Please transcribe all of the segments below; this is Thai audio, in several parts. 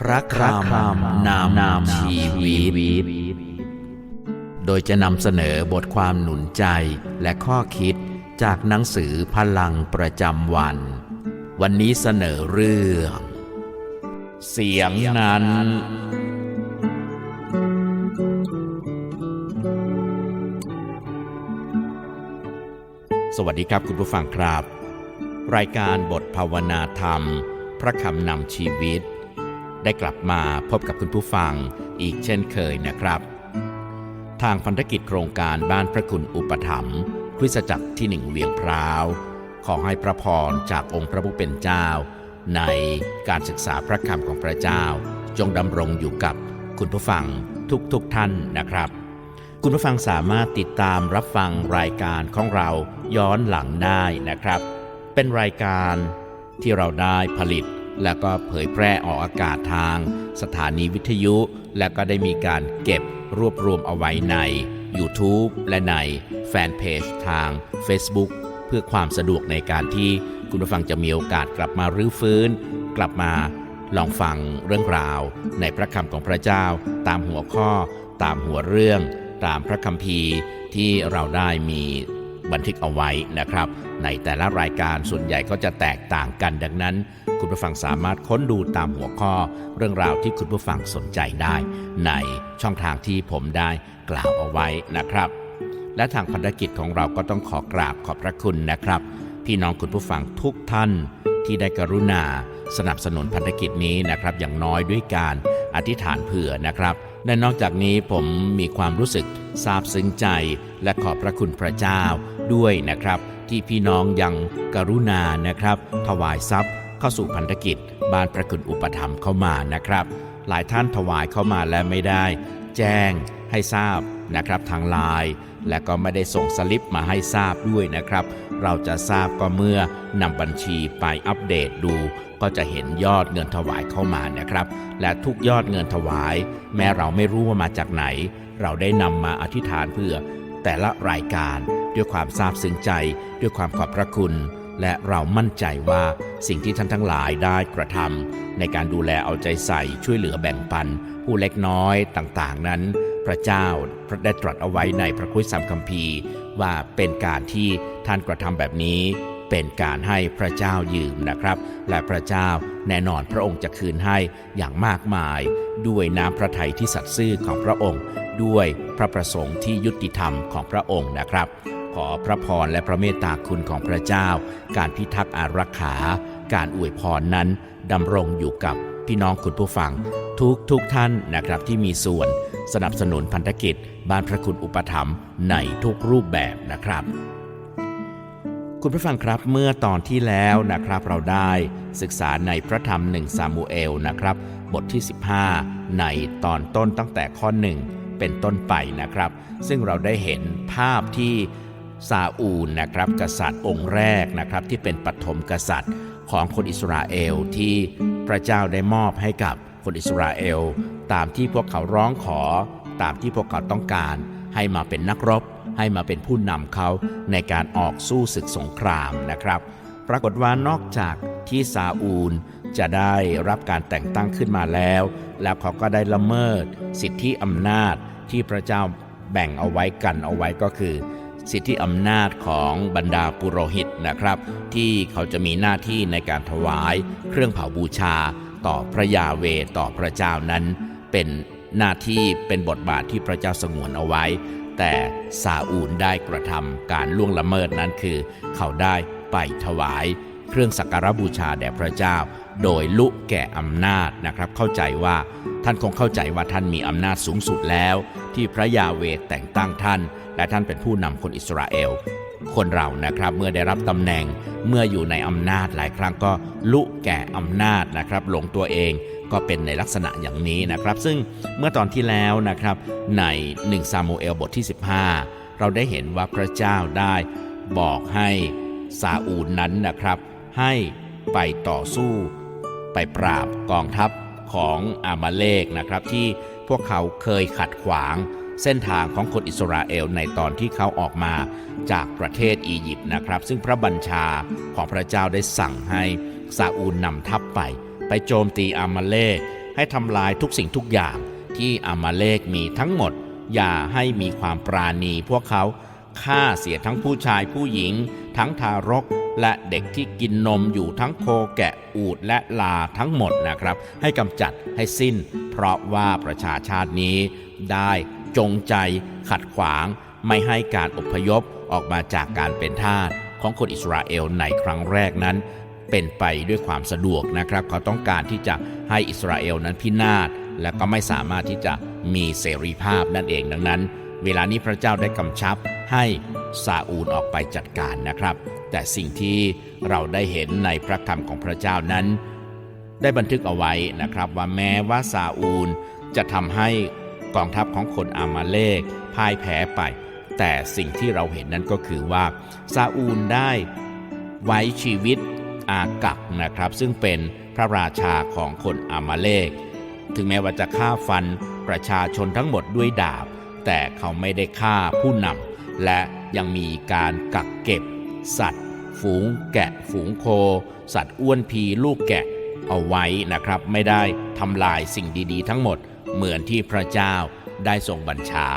พระคำนามนามชีวิต โดยจะนำเสนอบทความหนุนใจและข้อคิดจากหนังสือพลังประจำวัน วันนี้เสนอเรื่อง เสียงนั้น สวัสดีครับคุณผู้ฟังครับ รายการบทภาวนาธรรม พระคำนำชีวิต ได้กลับมาพบกับคุณผู้ฟังอีกเช่นเคยนะครับ ทางพันธกิจโครงการบ้านพระคุณอุปถัมภ์คริสตจักรที่หนึ่งเวียงพร้าว ขอให้พระพรจากองค์พระผู้เป็นเจ้า ในการศึกษาพระคำของพระเจ้า จงดำรงอยู่กับคุณผู้ฟังทุกๆทท่านนะครับ คุณผู้ฟังสามารถติดตามรับฟังรายการของเราย้อนหลังได้นะครับ เป็นรายการที่เราได้ผลิต แล้วก็เผยแพร่ออกอากาศทางสถานีวิทยุ และก็ได้มีการเก็บรวบรวมเอาไว้ใน YouTube และในแฟนเพจทาง Facebook เพื่อความสะดวกในการที่คุณผู้ฟังจะมีโอกาสกลับมารื้อฟื้น กลับมาลองฟังเรื่องราว ในพระคำของพระเจ้า ตามหัวข้อ ตามหัวเรื่อง ตามพระคัมภีร์ที่เราได้มีบันทึกเอาไว้นะครับ ในแต่ละรายการส่วนใหญ่ก็จะแตกต่างกันดังนั้น คุณผู้ฟังสามารถค้นดูตามหัวข้อ เรื่องราวที่คุณผู้ฟังสนใจได้ ในช่องทางที่ผมได้กล่าวเอาไว้นะครับ และทางพันธกิจของเราก็ต้องขอกราบขอบพระคุณนะครับ พี่น้องคุณผู้ฟังทุกท่าน ที่ได้กรุณา สนับสนุนพันธกิจนี้นะครับ อย่างน้อยด้วยการอธิษฐานเผื่อนะครับและนอกจากนี้ผมมีความรู้สึกซาบซึ้งใจและขอบพระคุณพระเจ้า ด้วยนะครับ ที่พี่น้องยังกรุณานะครับ ถวายทรัพย์เข้าสู่พันธกิจบ้านพระคุณอุปถัมเข้ามานะครับ หลายท่านถวายเข้ามาและไม่ได้ แจ้งให้ทราบนะครับทางไลน์และก็ไม่ได้ส่งสลิปมาให้ทราบด้วยนะครับ เราจะทราบก็เมื่อนำบัญชีไปอัปเดตดู ก็จะเห็นยอดเงินถวายเข้ามานะครับ และทุกยอดเงินถวาย แม้เราไม่รู้ว่ามาจากไหน เราได้นำมาอธิษฐานเพื่อแต่ละรายการ ด้วยความซาบซึ้งใจ ด้วยความขอบพระคุณ และเรามั่นใจว่าสิ่งที่ท่านทั้งหลายได้กระทำในการดูแลเอาใจใส่ช่วยเหลือแบ่งปัน ผู้เล็กน้อยต่างๆ นั้น พระเจ้าได้ตรัสเอาไว้ในพระคุยสัมคัมภีร์ ว่าเป็นการที่ท่านกระทำแบบนี้เป็นการให้พระเจ้ายืมนะครับ และพระเจ้าแน่นอนพระองค์จะคืนให้อย่างมากมาย ด้วยน้ำพระทัยที่สัตย์ซื่อของพระองค์ ด้วยพระประสงค์ที่ยุติธรรมของพระองค์นะครับ ขอพระพรและพระเมตตาคุณของพระเจ้า การพิทักษ์อารักขา การอวยพรนั้นดำรงอยู่กับพี่น้องคุณผู้ฟัง ทุกทุกท่านนะครับที่มีส่วนสนับสนุนพันธกิจ บ้านพระคุณอุปถัมภ์ในทุกรูปแบบนะครับ คุณผู้ฟังครับเมื่อตอนที่แล้วนะครับเราได้ศึกษาในพระธรรมหนึ่งซามูเอลนะครับ บทที่ 15 ในตอนต้นตั้งแต่ข้อหนึ่งเป็นต้นไปนะครับ ซึ่งเราได้เห็นภาพที่ ซาอูลนะครับกษัตริย์องค์แรกนะครับที่เป็นปฐมกษัตริย์ของคนอิสราเอลที่พระเจ้าได้มอบให้กับคนอิสราเอล ตามที่พวกเขาร้องขอ ตามที่พวกเขาต้องการ ให้มาเป็นนักรบ ให้มาเป็นผู้นำเขาในการออกสู้ศึกสงครามนะครับ ปรากฏว่านอกจากที่ซาอูลจะได้รับการแต่งตั้งขึ้นมาแล้ว แล้วเขาก็ได้ละเมิด สิทธิอำนาจที่พระเจ้าแบ่งเอาไว้กันเอาไว้ก็คือ สิทธิอำนาจของบรรดาปุโรหิตนะครับ ที่เขาจะมีหน้าที่ในการถวาย เครื่องเผาบูชา ต่อพระยาเวต่อพระเจ้านั้น เป็นหน้าที่เป็นบทบาทที่พระเจ้าสงวนเอาไว้ แต่ซาอูลได้กระทำการล่วงละเมิดนั้นคือ เขาได้ไปถวาย เครื่องสักการบูชาแด่พระเจ้า โดยลุแก่อำนาจนะครับ เข้าใจว่าท่านคงเข้าใจว่าท่านมีอำนาจสูงสุดแล้ว ที่พระยาเวแต่งตั้งท่าน และท่านเป็นผู้นำคนอิสราเอล คนเรานะครับเมื่อได้รับตำแหน่งเมื่ออยู่ในอำนาจหลายครั้งก็ลุแก่อำนาจนะครับ หลงตัวเองก็เป็นในลักษณะอย่างนี้นะครับ ซึ่งเมื่อตอนที่แล้วนะครับใน1ซามูเอลบทที่ 15 เราได้เห็นว่าพระเจ้าได้บอกให้ซาอูลนั้นนะครับ ให้ไปต่อสู้ ไปปราบกองทัพของอามาเลกนะครับ ที่พวกเขาเคยขัดขวาง เส้นทางของคนอิสราเอลในตอนที่เขาออกมาจากประเทศอียิปต์นะครับ ซึ่งพระบัญชาของพระเจ้าได้สั่งให้ซาอูลนำทัพไป ไปโจมตีอามาเลกให้ทำลายทุกสิ่งทุกอย่างที่อามาเลกมีทั้งหมด อย่าให้มีความปราณีพวกเขาฆ่าเสียทั้งผู้ชายผู้หญิง ทั้งทารกและเด็กที่กินนมอยู่ทั้งโคแกะอูดและลาทั้งหมดนะครับ ให้กำจัดให้สิ้น เพราะว่าประชาชาตินี้ได้ จงใจ ขัดขวางไม่ให้การอพยพออกมาจากการเป็นทาสของคนอิสราเอลในครั้งแรกนั้น เป็นไปด้วยความสะดวกนะครับ เขาต้องการที่จะให้อิสราเอลนั้นพินาศและก็ไม่สามารถที่จะมีเสรีภาพนั่นเองดังนั้น เวลานี้พระเจ้าได้กำชับให้ซาอูลออกไปจัดการนะครับ แต่สิ่งที่เราได้เห็นในพระคำของพระเจ้านั้น ได้บันทึกเอาไว้นะครับว่าแม้ว่าซาอูลจะทำให้ กองทัพของคนอามาเลกพ่ายแพ้ไป แต่สิ่งที่เราเห็นนั้นก็คือว่าซาอูลได้ไว้ชีวิตอากักนะครับ ซึ่งเป็นพระราชาของคนอามาเลกถึงแม้ว่าจะฆ่าฟันประชาชนทั้งหมดด้วยดาบ แต่เขาไม่ได้ฆ่าผู้นำและยังมีการกักเก็บ สัตว์ ฝูง แกะ ฝูงโค สัตว์อ้วนพีลูกแกะเอาไว้นะครับ ไม่ได้ทำลายสิ่งดีๆ ทั้งหมด เหมือนที่พระเจ้าได้ทรงบัญชา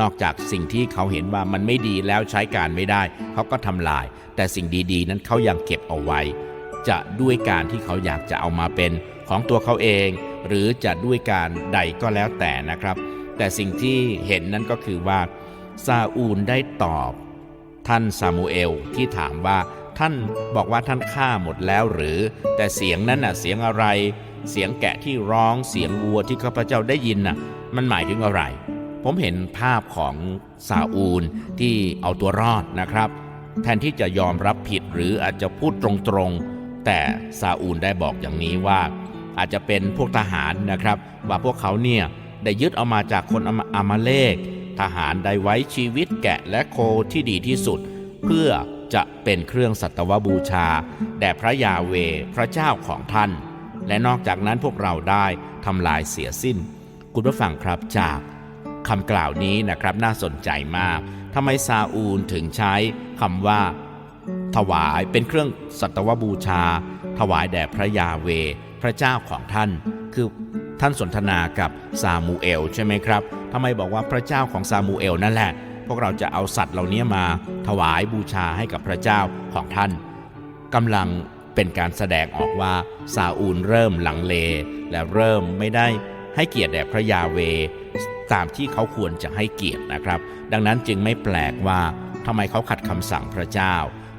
นอกจากสิ่งที่เขาเห็นว่ามันไม่ดีแล้วใช้การไม่ได้ เขาก็ทำลาย แต่สิ่งดีๆ นั้นเขายังเก็บเอาไว้ จะด้วยการที่เขาอยากจะเอามาเป็นของตัวเขาเอง หรือจะด้วยการใดก็แล้วแต่นะครับ แต่สิ่งที่เห็นนั้นก็คือว่าซาอูลได้ตอบ ท่านซามูเอลที่ถามว่าท่านบอกว่าท่านฆ่าหมดแล้วหรือ แต่เสียงนั้นน่ะเสียงอะไร เสียงแกะที่ร้องเสียงวัวที่ข้าพเจ้าได้ยินน่ะ มันหมายถึงอะไร ผมเห็นภาพของซาอูลที่เอาตัวรอดนะครับ แทนที่จะยอมรับผิดหรืออาจจะพูดตรงๆ แต่ซาอูลได้บอกอย่างนี้ว่า อาจจะเป็นพวกทหารนะครับ ว่าพวกเขาเนี่ยได้ยึดเอามาจากคนอามาเลกทหารได้ไว้ชีวิตแกะและโคที่ดีที่สุด เพื่อจะเป็นเครื่องสัตวบูชา แด่พระยาเวพระเจ้าของท่าน และนอกจากนั้นพวกเราได้ทำลายเสียสิ้น คุณผู้ฟังครับจากคำกล่าวนี้นะครับน่าสนใจมากทำไมซาอูลถึงใช้คำว่า ถวายเป็นเครื่องสัตวบูชา ถวายแด่พระยาเว พระเจ้าของท่าน คือท่านสนทนากับซามูเอลใช่ไหมครับทำไมบอกว่าพระเจ้าของซามูเอลนั่นแหละ พวกเราจะเอาสัตว์เหล่านี้มาถวายบูชาให้กับพระเจ้าของท่านกำลัง เป็นการแสดงออกว่าซาอูลเริ่มหลังเล และเริ่มไม่ได้ให้เกียรติแด่พระยาเว ตามที่เขาควรจะให้เกียรตินะครับ ดังนั้นจึงไม่แปลกว่าทำไมเขาขัดคำสั่งพระเจ้า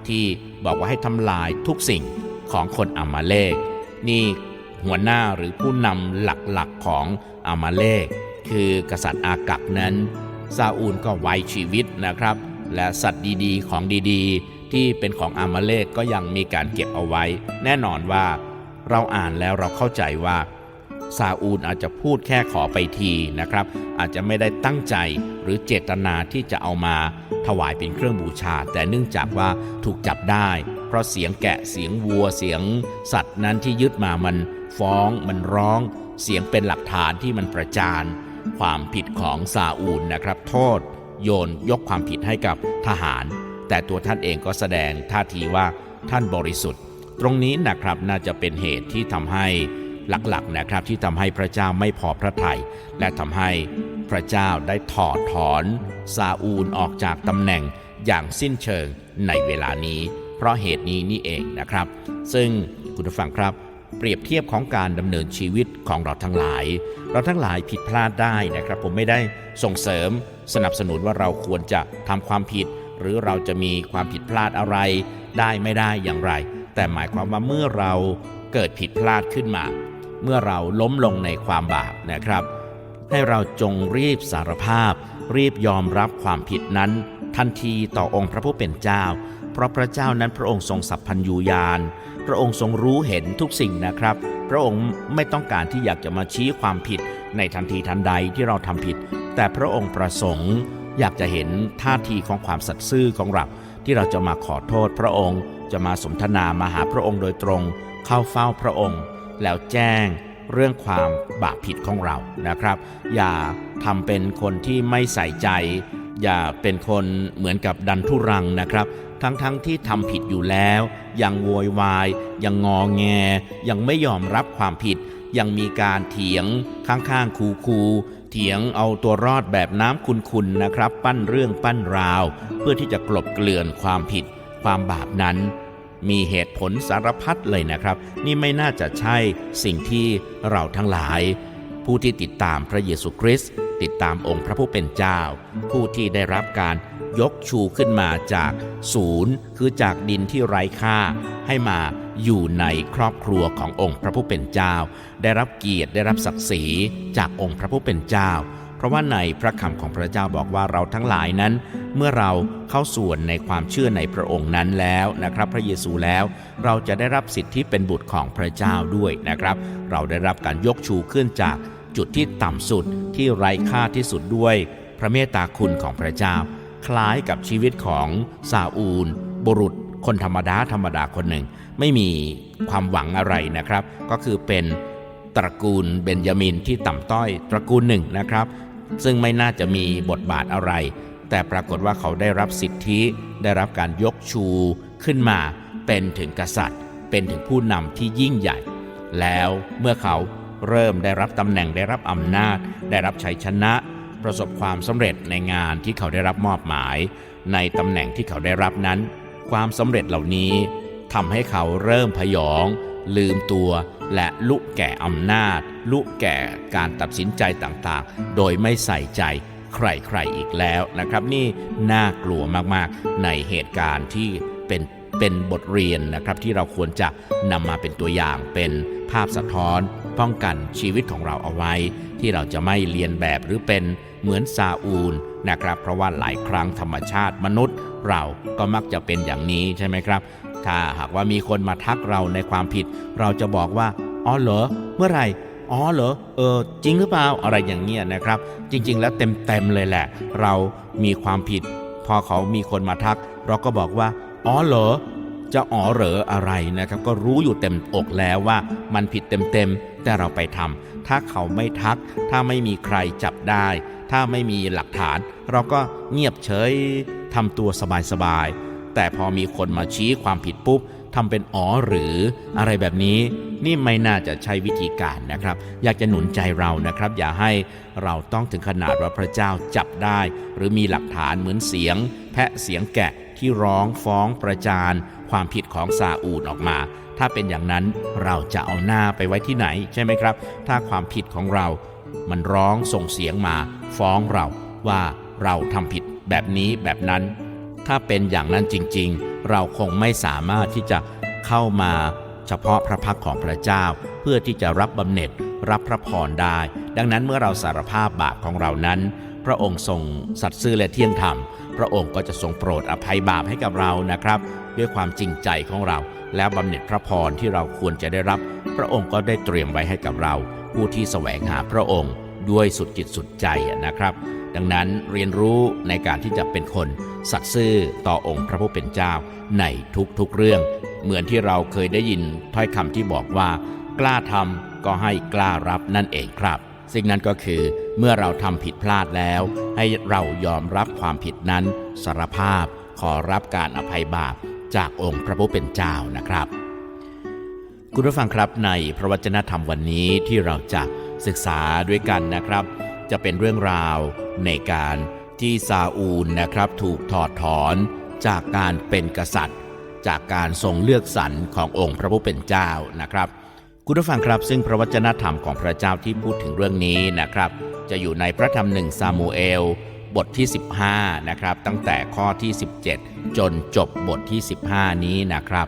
ที่บอกว่าให้ทำลายทุกสิ่งของคนอามาเลก นี่หัวหน้าหรือผู้นำหลักๆของอามาเลก คือกษัตริย์อากักนั้นซาอูลก็ไว้ชีวิตนะครับ และสัตว์ดีๆ ของดีๆ ที่เป็นของอามาเลกก็ยังมีการเก็บเอาไว้ แน่นอนว่า เราอ่านแล้วเราเข้าใจว่าซาอูลอาจจะพูดแค่ขอไปทีนะครับ อาจจะไม่ได้ตั้งใจหรือเจตนาที่จะเอามาถวายเป็นเครื่องบูชา แต่เนื่องจากว่าถูกจับได้ เพราะเสียงแกะเสียงวัวเสียงสัตว์นั้นที่ยึดมามันฟ้องมันร้อง เสียงเป็นหลักฐานที่มันประจานความผิดของซาอูลนะครับ โทษ โยนยกความผิดให้กับทหาร แต่ตัวท่านเองก็แสดงท่าทีว่าท่านบริสุทธิ์ ตรงนี้นะครับน่าจะเป็นเหตุที่ทำให้หลักๆนะครับที่ทำให้พระเจ้าไม่พอพระทยัยและทำให้พระเจ้าได้ถอดถอนซาอูลออกจากตำแหน่งอย่างสิ้นเชิงในเวลานี้ เพราะเหตุนี้นี่เองนะครับ ซึ่งคุณผู้ฟังครับ เปรียบเทียบของการดำเนินชีวิตของเราทั้งหลาย เราทั้งหลายผิดพลาดได้นะครับ ผมไม่ได้ส่งเสริมสนับสนุนว่าเราควรจะทำความผิด หรือเราจะมีความผิดพลาดอะไร ได้ไม่ได้อย่างไร แต่หมายความว่าเมื่อเราเกิดผิดพลาดขึ้นมา เมื่อเราล้มลงในความบาปนะครับ ให้เราจงรีบสารภาพ รีบยอมรับความผิดนั้น ทันทีต่อองค์พระผู้เป็นเจ้า เพราะพระเจ้านั้นพระองค์ทรงสัพพัญญูญาณพระองค์ทรงรู้เห็นทุกสิ่งนะครับ พระองค์ไม่ต้องการที่อยากจะมาชี้ความผิดในทันทีทันใดที่เราทำผิด แต่พระองค์ประสงค์ อยากจะเห็นท่าทีของความสัตย์ซื่อของเราที่เราจะมาขอโทษพระองค์ จะมาสนทนามาหาพระองค์โดยตรง เข้าเฝ้าพระองค์ แล้วแจ้งเรื่องความบาปผิดของเรานะครับ อย่าทำเป็นคนที่ไม่ใส่ใจ อย่าเป็นคนเหมือนกับดันทุรังนะครับ ทั้งๆทที่ทำผิดอยู่แล้ว ยังโวยวาย ยังงอแง ยังไม่ยอมรับความผิด ยังมีการเถียงข้างๆคูๆ เถียงเอาตัวรอดแบบน้ำคุณๆนะครับ ปั้นเรื่องปั้นราว เพื่อที่จะกลบเกลื่อนความผิด ความบาปนั้น มีเหตุผลสารพัดเลยนะครับ นี่ไม่น่าจะใช่สิ่งที่เราทั้งหลาย ผู้ที่ติดตามพระเยซูคริสต์ติดตามองค์พระผู้เป็นเจ้า ผู้ที่ได้รับการยกชูขึ้นมาจากศูนย์ คือจากดินที่ไร้ค่าให้มา อยู่ในครอบครัวขององค์พระผู้เป็นเจ้า ได้รับเกียรติได้รับศักดิ์ศรีจากองค์พระผู้เป็นเจ้า เพราะว่าในพระคำของพระเจ้าบอกว่าเราทั้งหลายนั้น เมื่อเราเข้าส่วนในความเชื่อในพระองค์นั้นแล้วนะครับ พระเยซูแล้ว เราจะได้รับสิทธิเป็นบุตรของพระเจ้าด้วยนะครับ เราได้รับการยกชูขึ้นจากจุดที่ต่ำสุดที่ไร้ค่าที่สุดด้วย พระเมตตาคุณของพระเจ้า คล้ายกับชีวิตของซาอูล บุรุษ คนธรรมดาธรรมดาคนหนึ่ง ไม่มีความหวังอะไรนะครับ ก็คือเป็นตระกูลเบนยามินที่ต่ำต้อยตระกูลหนึ่งนะครับ ซึ่งไม่น่าจะมีบทบาทอะไร แต่ปรากฏว่าเขาได้รับสิทธิ ได้รับการยกชูขึ้นมา เป็นถึงกษัตริย์ เป็นถึงผู้นำที่ยิ่งใหญ่ แล้วเมื่อเขาเริ่มได้รับตำแหน่งได้รับอำนาจ ได้รับชัยชนะ ประสบความสำเร็จในงานที่เขาได้รับมอบหมาย ในตำแหน่งที่เขาได้รับนั้น ความสำเร็จเหล่านี้ ทำให้เขาเริ่มพยอง ลืมตัวและลุกแก่อำนาจ ลุกแก่การตัดสินใจต่างๆ โดยไม่ใส่ใจใครๆอีกแล้วนะครับ นี่น่ากลัวมากๆ ในเหตุการณ์ที่เป็นเป็นบทเรียนนะครับที่เราควรจะนำมาเป็นตัวอย่างเป็นภาพสะท้อน ป้องกันชีวิตของเราเอาไว้ ที่เราจะไม่เลียนแบบหรือเป็นเหมือนซาอูลนะครับ เพราะว่าหลายครั้งธรรมชาติมนุษย์ เราก็มักจะเป็นอย่างนี้ใช่ไหมครับ ถ้าหากว่ามีคนมาทักเราในความผิด เราจะบอกว่าอ๋อเหรอ เมื่อไหร่อ๋อเหรอเออจริงหรือเปล่าอะไรอย่างเงี้ยนะครับ จริง ๆ แล้วเต็มๆเลยแหละ เรามีความผิด พอเขามีคนมาทัก เราก็บอกว่าอ๋อเหรอจะอ๋อเหรออะไรนะครับ ก็รู้อยู่เต็มอกแล้วว่ามันผิดเต็มๆแต่เราไปทำถ้าเขาไม่ทัก ถ้าไม่มีใครจับได้ ถ้าไม่มีหลักฐาน เราก็เงียบเฉยทำตัวสบายๆ แต่พอมีคนมาชี้ความผิดปุ๊บทำเป็นอ๋อหรืออะไรแบบนี้นี่ไม่น่าจะใช่วิธีการนะครับ อยากจะหนุนใจเรานะครับ อย่าให้เราต้องถึงขนาดว่าพระเจ้าจับได้ หรือมีหลักฐานเหมือนเสียง แพะเสียงแกะที่ร้องฟ้องประจานความผิดของซาอูดออกมา ถ้าเป็นอย่างนั้นเราจะเอาหน้าไปไว้ที่ไหนใช่ไหมครับ ถ้าความผิดของเรา มันร้องส่งเสียงมา ฟ้องเราว่าเราทำผิดแบบนี้แบบนั้น ถ้าเป็นอย่างนั้นจริงๆ เราคงไม่สามารถที่จะเข้ามาเฉพาะพระพักของพระเจ้า เพื่อที่จะรับบำเหน็จรับพระพรได้ ดังนั้นเมื่อเราสารภาพบาปของเรานั้น พระองค์ทรงสัตย์ซื่อและเที่ยงธรรม พระองค์ก็จะทรงโปรดอภัยบาปให้กับเรานะครับ ด้วยความจริงใจของเรา แล้วบำเหน็จพระพรที่เราควรจะได้รับ พระองค์ก็ได้เตรียมไว้ให้กับเรา ผู้ที่แสวงหาพระองค์ ด้วยสุดจิตสุดใจนะครับ ดังนั้นเรียนรู้ในการที่จะเป็นคน สัตย์ซื่อต่อองค์พระผู้เป็นเจ้าในทุกๆเรื่อง เหมือนที่เราเคยได้ยินถ้อยคำที่บอกว่า กล้าทำก็ให้กล้ารับนั่นเองครับ สิ่งนั้นก็คือเมื่อเราทำผิดพลาดแล้ว ให้เรายอมรับความผิดนั้นสารภาพ ขอรับการอภัยบาปจากองค์พระผู้เป็นเจ้านะครับ คุณผู้ฟังครับในพระวจนะธรรมวันนี้ที่เราจะศึกษาด้วยกันนะครับ จะเป็นเรื่องราวในการ ที่ซาอูลนะครับถูกถอดถอนจากการเป็นกษัตริย์ จากการทรงเลือกสรรขององค์พระผู้เป็นเจ้านะครับ คุณผู้ฟังครับซึ่งพระวจนะธรรมของพระเจ้าที่พูดถึงเรื่องนี้นะครับ จะอยู่ในพระธรรมหนึ่งซามูเอลบทที่ 15 นะครับ ตั้งแต่ข้อที่ 17 จนจบบทที่ 15 นี้นะครับ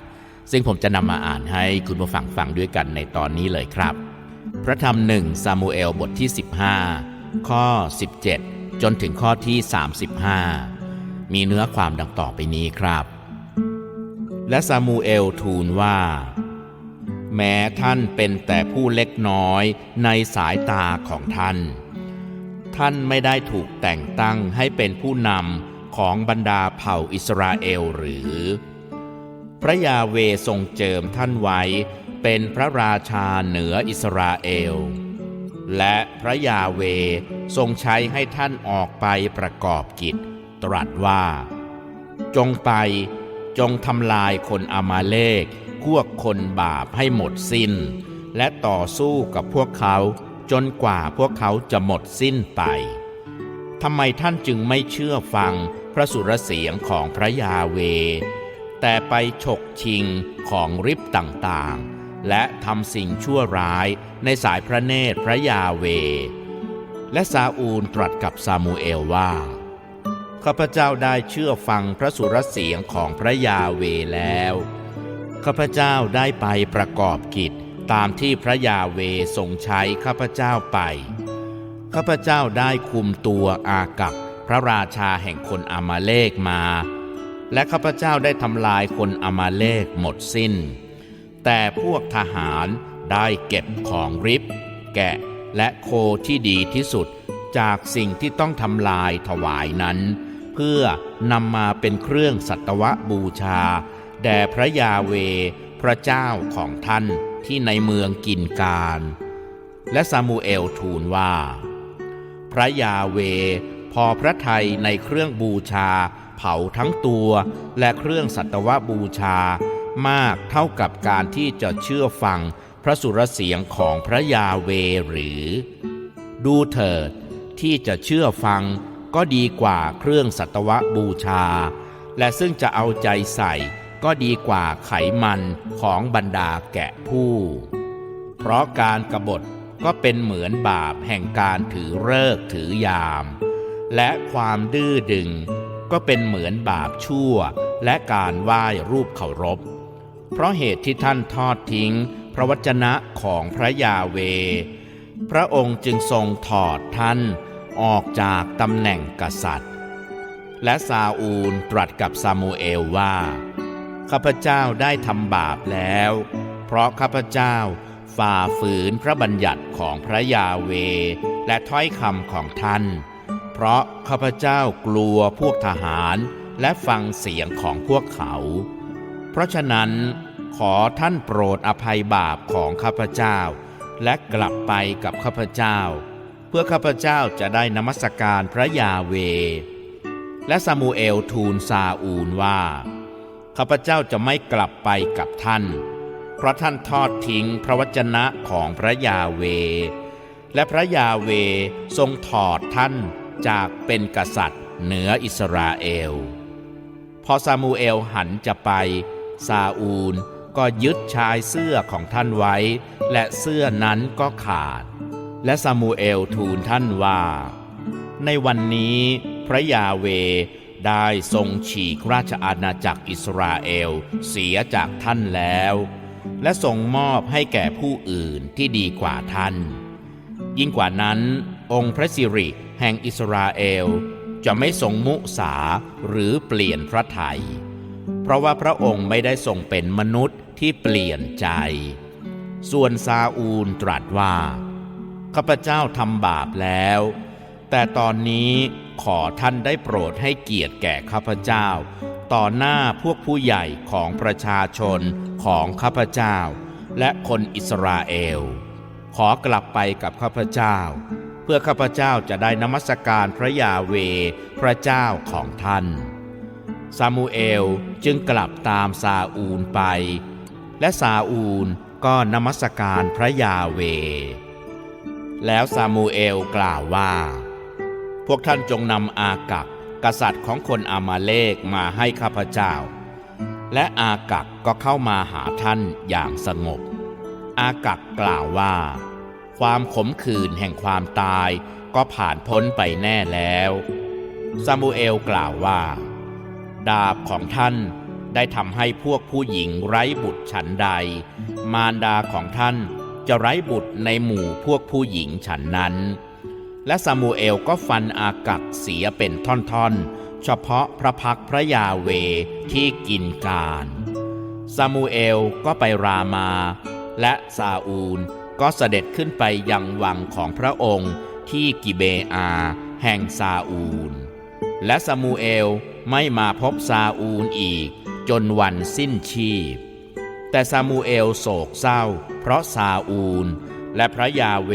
ซึ่งผมจะนำมาอ่านให้คุณผู้ฟังฟังด้วยกันในตอนนี้เลยครับ พระธรรมหนึ่งซามูเอลบทที่ 15 ข้อ 17 จนถึงข้อที่ 35 มีเนื้อความดังต่อไปนี้ครับ และซามูเอลทูลว่า แม้ท่านเป็นแต่ผู้เล็กน้อยในสายตาของท่าน ท่านไม่ได้ถูกแต่งตั้งให้เป็นผู้นำของบรรดาเผ่าอิสราเอลหรือ พระยาเวทรงเจิมท่านไว้เป็นพระราชาเหนืออิสราเอล และพระยาเวทรงใช้ให้ท่านออกไปประกอบกิจ ตรัสว่า จงไปจงทำลายคนอามาเลกพวกคนบาปให้หมดสิ้น และต่อสู้กับพวกเขาจนกว่าพวกเขาจะหมดสิ้นไปทำไมท่านจึงไม่เชื่อฟังพระสุรเสียงของพระยาเว แต่ไปฉกชิงของริบต่าง และทำสิ่งชั่วร้ายในสายพระเนตรพระยาเว และซาอูลตรัสกับซามูเอลว่า ข้าพเจ้าได้เชื่อฟังพระสุรเสียงของพระยาเวแล้ว ข้าพเจ้าได้ไปประกอบกิจตามที่พระยาเวทรงใช้ข้าพเจ้าไป ข้าพเจ้าได้คุมตัวอากับพระราชาแห่งคนอามาเลกมา และข้าพเจ้าได้ทำลายคนอามาเลกหมดสิ้น แต่พวกทหารได้เก็บของริบ แกะและโคที่ดีที่สุดจากสิ่งที่ต้องทำลายถวายนั้น เพื่อนำมาเป็นเครื่องสัตวบูชา แด่พระยาเว พระเจ้าของท่านที่ในเมืองกินการ และซามูเอลทูลว่า พระยาเวพอพระทัยในเครื่องบูชา เผาทั้งตัวและเครื่องสัตวบูชา มากเท่ากับการที่จะเชื่อฟังพระสุรเสียงของพระยาเวหรือ ดูเถิดที่จะเชื่อฟังก็ดีกว่าเครื่องสัตวบูชา และซึ่งจะเอาใจใส่ก็ดีกว่าไขมันของบรรดาแกะผู้ เพราะการกรบฏก็เป็นเหมือนบาปแห่งการถือเลิกถือยาม และความดื้อดึงก็เป็นเหมือนบาปชั่วและการไหว้รูปเคารพ เพราะเหตุที่ท่านทอดทิ้ง พระวจนะของพระยาเว พระองค์จึงทรงถอดท่านออกจากตำแหน่งกษัตริย์ และซาอูลตรัสกับซามูเอลว่า ข้าพเจ้าได้ทำบาปแล้ว เพราะข้าพเจ้าฝ่าฝืนพระบัญญัติของพระยาเว และถ้อยคำของท่าน เพราะข้าพเจ้ากลัวพวกทหารและฟังเสียงของพวกเขา เพราะฉะนั้นขอท่านโปรดอภัยบาปของข้าพเจ้า และกลับไปกับข้าพเจ้า เพื่อข้าพเจ้าจะได้นมัสการพระยาเว และซามูเอลทูลซาอูลว่า ข้าพเจ้าจะไม่กลับไปกับท่าน เพราะท่านทอดทิ้งพระวจนะของพระยาเว และพระยาเวทรงถอดท่านจากเป็นกษัตริย์เหนืออิสราเอล พอซามูเอลหันจะไป ซาอูล ก็ยึดชายเสื้อของท่านไว้ และเสื้อนั้นก็ขาด และซามูเอลทูลท่านว่า ในวันนี้พระยาเวได้ทรงฉีกราชอาณาจักรอิสราเอลเสียจากท่านแล้ว และทรงมอบให้แก่ผู้อื่นที่ดีกว่าท่าน ยิ่งกว่านั้น องค์พระสิริแห่งอิสราเอลจะไม่ทรงมุสาหรือเปลี่ยนพระไทย ราะว่าพระองค์ไม่ได้ทรงเป็นมนุษย์ที่เปลี่ยนใจ ส่วนซาอูลตรัสว่า ข้าพเจ้าทำบาปแล้ว แต่ตอนนี้ขอท่านได้โปรดให้เกียรติแก่ข้าพเจ้า ต่อหน้าพวกผู้ใหญ่ของประชาชนของข้าพเจ้า และคนอิสราเอล ขอกลับไปกับข้าพเจ้า เพื่อข้าพเจ้าจะได้นมัสการพระยาเว พระเจ้าของท่าน ซามูเอลจึงกลับตามซาอูลไป และซาอูลก็นมัสการพระยาเว แล้วซามูเอลกล่าวว่า พวกท่านจงนำอากักกษัตริย์ของคนอามาเลกมาให้ข้าพเจ้า และอากักก็เข้ามาหาท่านอย่างสงบ อากักกล่าวว่า ความขมขื่นแห่งความตายก็ผ่านพ้นไปแน่แล้วซามูเอลกล่าวว่า ดาบของท่านได้ทำให้พวกผู้หญิงไร้บุตรฉันใด มารดาของท่านจะไร้บุตรในหมู่พวกผู้หญิงฉันนั้น และซามูเอลก็ฟันอากักเสียเป็นท่อนๆ เฉพาะพระพักพระยาเวที่กินการซามูเอลก็ไปรามา และซาอูลก็เสด็จขึ้นไปยังวังของพระองค์ที่กิเบอา แห่งซาอูล และซามูเอล ไม่มาพบซาอูลอีก จนวันสิ้นชีพ แต่ซามูเอลโศกเศร้า เพราะซาอูล และพระยาเว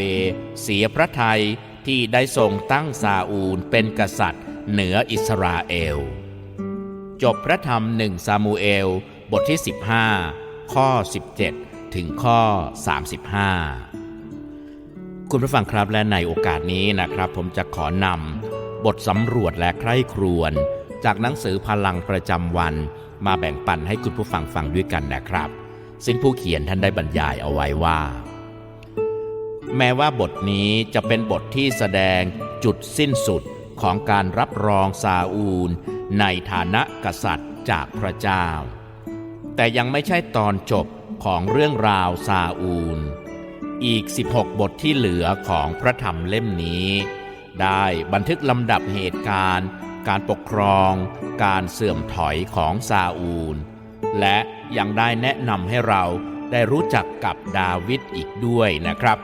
เสียพระทัยที่ได้ทรงตั้งซาอูลเป็นกษัตริย์เหนืออิสราเอล จบพระธรรมหนึ่งซามูเอล บทที่ 15 ข้อ 17 ถึงข้อ 35 คุณผู้ฟังครับและในโอกาสนี้นะครับ ผมจะขอนำบทสำรวจและใคร่ครวญ จากหนังสือพลังประจำวัน มาแบ่งปันให้คุณผู้ฟังฟังด้วยกันนะครับ ซึ่งผู้เขียนท่านได้บรรยายเอาไว้ว่า แม้ว่าบทนี้จะเป็นบทที่แสดงจุดสิ้นสุดของการรับรองซาอูล ในฐานะกษัตริย์จากพระเจ้า แต่ยังไม่ใช่ตอนจบของเรื่องราวซาอูล อีก 16 บทที่เหลือของพระธรรมเล่มนี้ ได้บันทึกลำดับเหตุการณ์ การปกครองการเสื่อมถอยของซาอูล และยังได้แนะนำให้เราได้รู้จักกับดาวิดอีกด้วยนะครับ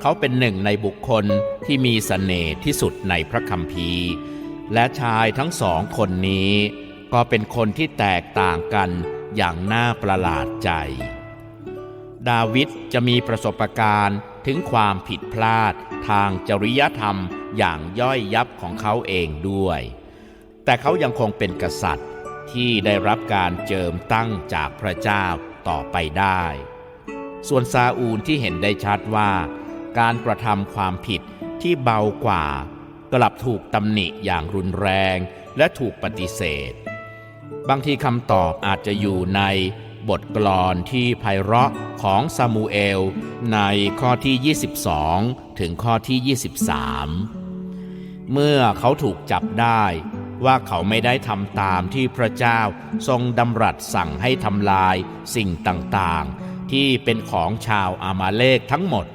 เขาเป็นหนึ่งในบุคคลที่มีสเสน่ห์ที่สุดในพระคัมภีร์ และชายทั้งสองคนนี้ ก็เป็นคนที่แตกต่างกันอย่างน่าประหลาดใจ ดาวิดจะมีประสบการณ์ถึงความผิดพลาดทางจริยธรรมอย่างย่อยยับของเขาเองด้วย แต่เขายังคงเป็นกษัตริย์ที่ได้รับการเจิมตั้งจากพระเจ้าต่อไปได้ ส่วนซาอูลที่เห็นได้ชัดว่า การกระทำความผิดที่เบากว่า กลับถูกตำหนิอย่างรุนแรงและถูกปฏิเสธ บางทีคำตอบอาจจะอยู่ในบทกลอนที่ไพเราะของซามูเอลในข้อที่ 22 ถึงข้อที่ 23 เมื่อเขาถูกจับได้ ว่าเขาไม่ได้ทำตามที่พระเจ้าทรงดำรัสสั่งให้ทำลายสิ่งต่างๆ ที่เป็นของชาวอามาเลกทั้งหมด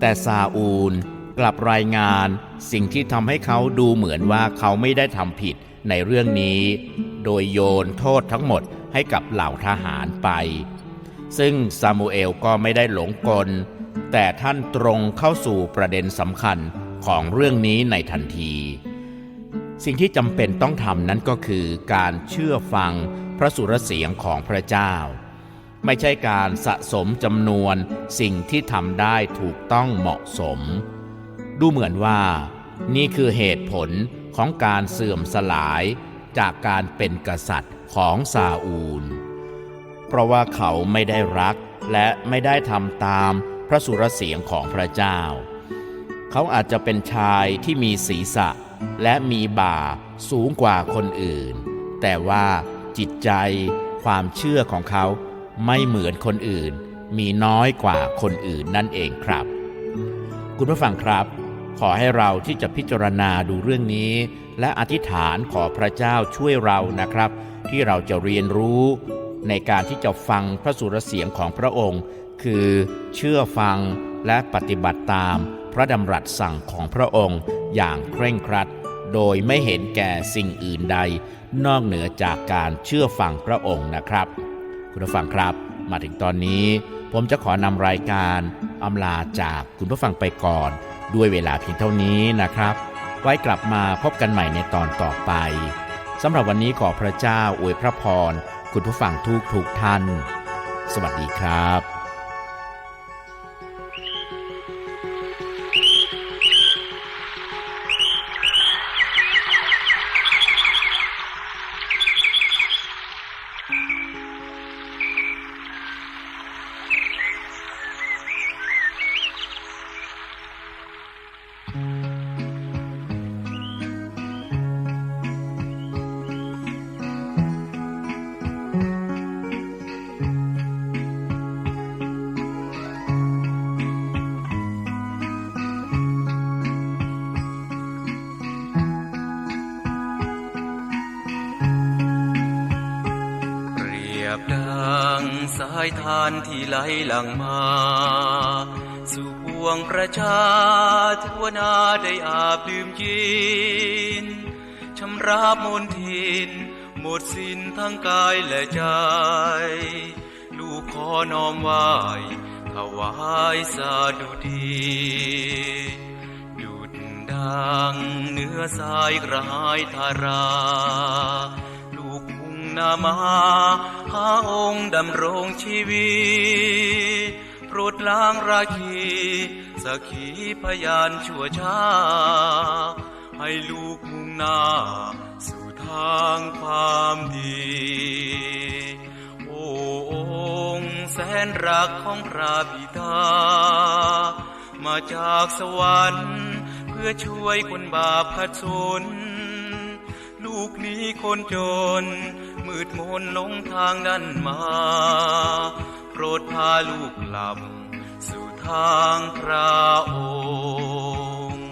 แต่ซาอูลกลับรายงานสิ่งที่ทำให้เขาดูเหมือนว่าเขาไม่ได้ทำผิดในเรื่องนี้ โดยโยนโทษทั้งหมดให้กับเหล่าทหารไป ซึ่งซามูเอลก็ไม่ได้หลงกล แต่ท่านตรงเข้าสู่ประเด็นสำคัญของเรื่องนี้ในทันที สิ่งที่จำเป็นต้องทำนั้นก็คือการเชื่อฟังพระสุรเสียงของพระเจ้า ไม่ใช่การสะสมจำนวนสิ่งที่ทำได้ถูกต้องเหมาะสม ดูเหมือนว่า นี่คือเหตุผลของการเสื่อมสลายจากการเป็นกษัตริย์ของซาอูล เพราะว่าเขาไม่ได้รักและไม่ได้ทำตามพระสุรเสียงของพระเจ้า เขาอาจจะเป็นชายที่มีศีรษะ และมีบาสูงกว่าคนอื่น แต่ว่าจิตใจความเชื่อของเขาไม่เหมือนคนอื่น มีน้อยกว่าคนอื่นนั่นเองครับ คุณผู้ฟังครับ ขอให้เราที่จะพิจารณาดูเรื่องนี้ และอธิษฐานขอพระเจ้าช่วยเรานะครับ ที่เราจะเรียนรู้ ในการที่จะฟังพระสุรเสียงของพระองค์ คือเชื่อฟังและปฏิบัติตามพระดำรัสสั่งของพระองค์ อย่างเคร่งครัด โดยไม่เห็นแก่สิ่งอื่นใด นอกเหนือจากการเชื่อฟังพระองค์นะครับ คุณผู้ฟังครับ มาถึงตอนนี้ ผมจะขอนำรายการอำลาจากคุณผู้ฟังไปก่อน ด้วยเวลาเพียงเท่านี้นะครับ ไว้กลับมาพบกันใหม่ในตอนต่อไปสำหรับวันนี้ขอพระเจ้าอวยพระพร คุณผู้ฟังทุกทุกท่าน สวัสดีครับ สายทานที่ไหลหลังมา สู่พวงประชาทั่วนาได้อาบดื่มกินชำระมนทิน หมดสิ้นทั้งกายและใจ ลูกขอน้อมไหวทวายสาดุดีดุดดังเนื้อสายกระหายทารา นามาหาองค์ดำรงชีวิตโปรดล้างราคีสักขีพยานชั่วช้าให้ลูกมุ่งหน้า สู่ทางความดี โอ้องค์แสนรักของพระบิดา มาจากสวรรค์ เพื่อช่วยคนบาปขัดสน ลูกหนี้คนจน มืดมนหลงทางนั้นมา โปรดพาลูกกลับ สู่ทางพระองค์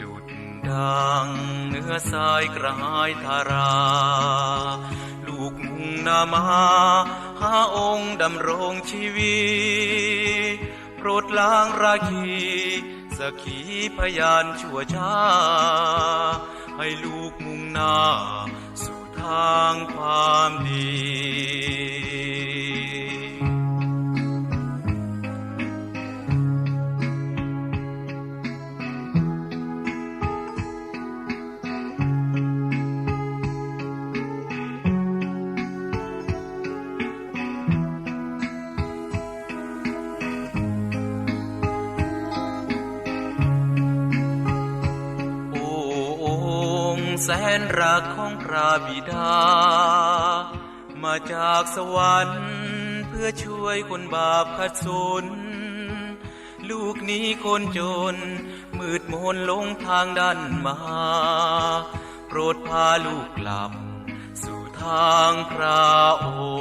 ดุดดังเนื้อสายกระหายทารา ลูกมุ่งหนามาหาองค์ดำรงชีวิตโปรดล้างราคีสักขีพยานชั่วช้า ให้ลูกมุ่งหน้า สู่ทางความดี แสนรักของพระบิดา มาจากสวรรค์ เพื่อช่วยคนบาปขัดสนลูกนี้คนจน มืดมนหลงทางด้านมา โปรดพาลูกกลับ สู่ทางพระองค์